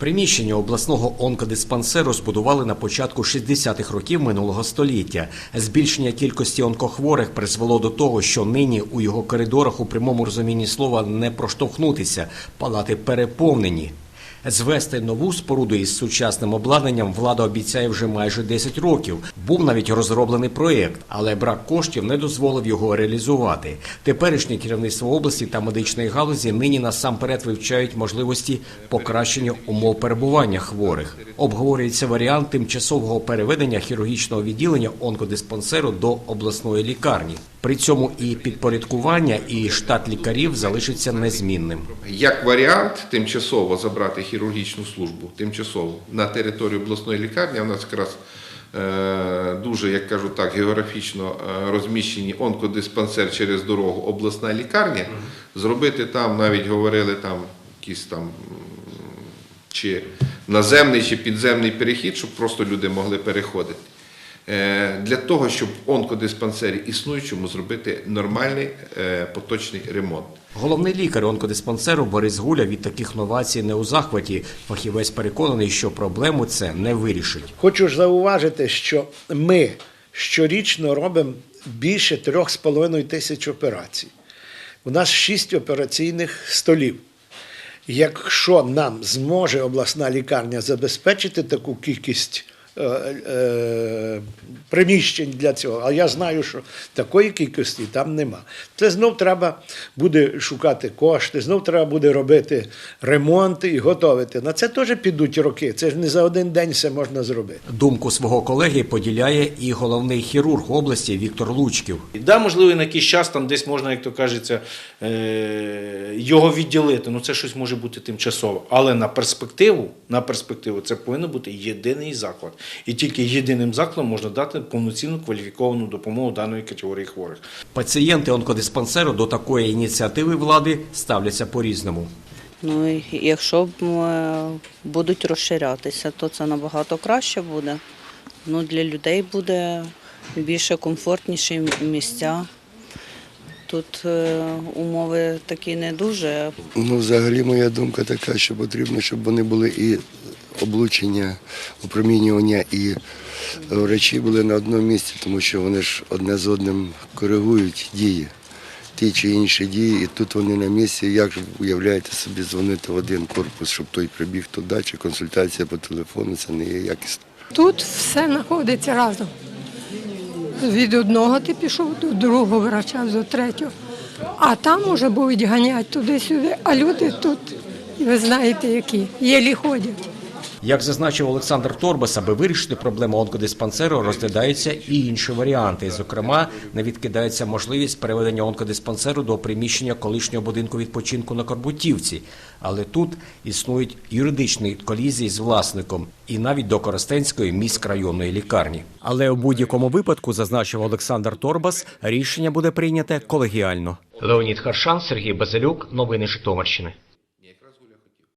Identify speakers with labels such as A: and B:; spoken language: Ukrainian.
A: Приміщення обласного онкодиспансеру збудували на початку 60-х років минулого століття. Збільшення кількості онкохворих призвело до того, що нині у його коридорах у прямому розумінні слова не проштовхнутися, палати переповнені. Звести нову споруду із сучасним обладнанням влада обіцяє вже майже 10 років. Був навіть розроблений проєкт, але брак коштів не дозволив його реалізувати. Теперішнє керівництво області та медичної галузі нині насамперед вивчають можливості покращення умов перебування хворих. Обговорюється варіант тимчасового переведення хірургічного відділення онкодиспансеру до обласної лікарні. При цьому і підпорядкування, і штат лікарів залишиться незмінним.
B: Як варіант, тимчасово забрати хірургічну службу тимчасово на територію обласної лікарні. а У нас якраз е, дуже, як кажу так, географічно е, розміщені онкодиспансер через дорогу обласна лікарня. Зробити там, навіть говорили там якісь там. Чи наземний, чи підземний перехід, щоб просто люди могли переходити. Е, Для того, щоб в онкодиспансері існуючому зробити нормальний е, поточний ремонт.
A: Головний лікар онкодиспансеру Борис Гуля від таких новацій не у захваті. Фахівець переконаний, що проблему це не вирішить.
C: Хочу ж зауважити, що ми щорічно робимо більше 3,5 тисяч операцій. У нас 6 операційних столів. Якщо нам зможе обласна лікарня забезпечити таку кількість приміщень для цього, а я знаю, що такої кількості там нема. Це знов треба буде шукати кошти, знов треба буде робити ремонти і готовити. На це теж підуть роки. Це ж не за один день все можна зробити.
A: Думку свого колеги поділяє і головний хірург області Віктор Лучків.
D: І да, можливо, на якийсь час там десь можна, як то кажеться, е, його відділити. Ну це щось може бути тимчасово. Але на перспективу, на перспективу це повинен бути єдиний заклад. І тільки єдиним закладом можна дати повноцінну кваліфіковану допомогу даної категорії хворих.
A: Пацієнти онкодиспансеру до такої ініціативи влади ставляться по-різному.
E: Ну, якщо будуть розширятися, то це набагато краще буде. Ну, для людей буде більше комфортніші місця. Тут е, умови такі не дуже.
F: Ну, взагалі, моя думка така, що потрібно, щоб вони були і облучення, опромінювання, і врачі були на одному місці, тому що вони ж одне з одним коригують дії, ті чи інші дії, і тут вони на місці. Як ж уявляєте собі дзвонити в один корпус, щоб той прибіг туди, чи консультація по телефону, це не є якісно.
G: Тут все знаходиться разом. Від одного ти пішов до другого врача, до третього. А там уже будуть ганяти туди-сюди, а люди тут, ви знаєте, які, єлі ходять.
A: Як зазначив Олександр Торбас, аби вирішити проблему онкодиспансеру, розглядаються і інші варіанти. Зокрема, не відкидається можливість переведення онкодиспансеру до приміщення колишнього будинку відпочинку на Корбутівці. Але тут існують юридичні колізії з власником і навіть до Коростенської міськрайонної лікарні. Але у будь-якому випадку, зазначив Олександр Торбас, рішення буде прийняте колегіально. Леонід Харшан, Сергій Базилюк, новини Житомирщини.